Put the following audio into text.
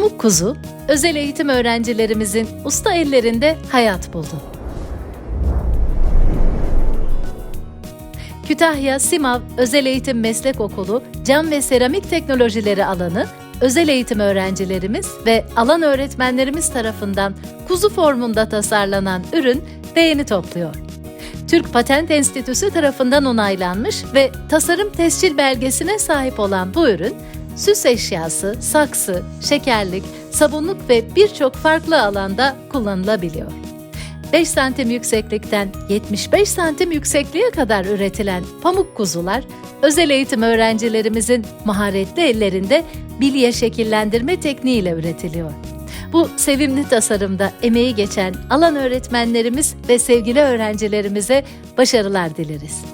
Pamuk Kuzu, özel eğitim öğrencilerimizin usta ellerinde hayat buldu. Kütahya Simav Özel Eğitim Meslek Okulu Cam ve Seramik Teknolojileri alanı özel eğitim öğrencilerimiz ve alan öğretmenlerimiz tarafından kuzu formunda tasarlanan ürün beğeni topluyor. Türk Patent Enstitüsü tarafından onaylanmış ve tasarım tescil belgesine sahip olan bu ürün, süs eşyası, saksı, şekerlik, sabunluk ve birçok farklı alanda kullanılabiliyor. 5 santim yükseklikten 75 santim yüksekliğe kadar üretilen pamuk kuzular, özel eğitim öğrencilerimizin maharetli ellerinde bilye şekillendirme tekniğiyle üretiliyor. Bu sevimli tasarımda emeği geçen alan öğretmenlerimiz ve sevgili öğrencilerimize başarılar dileriz.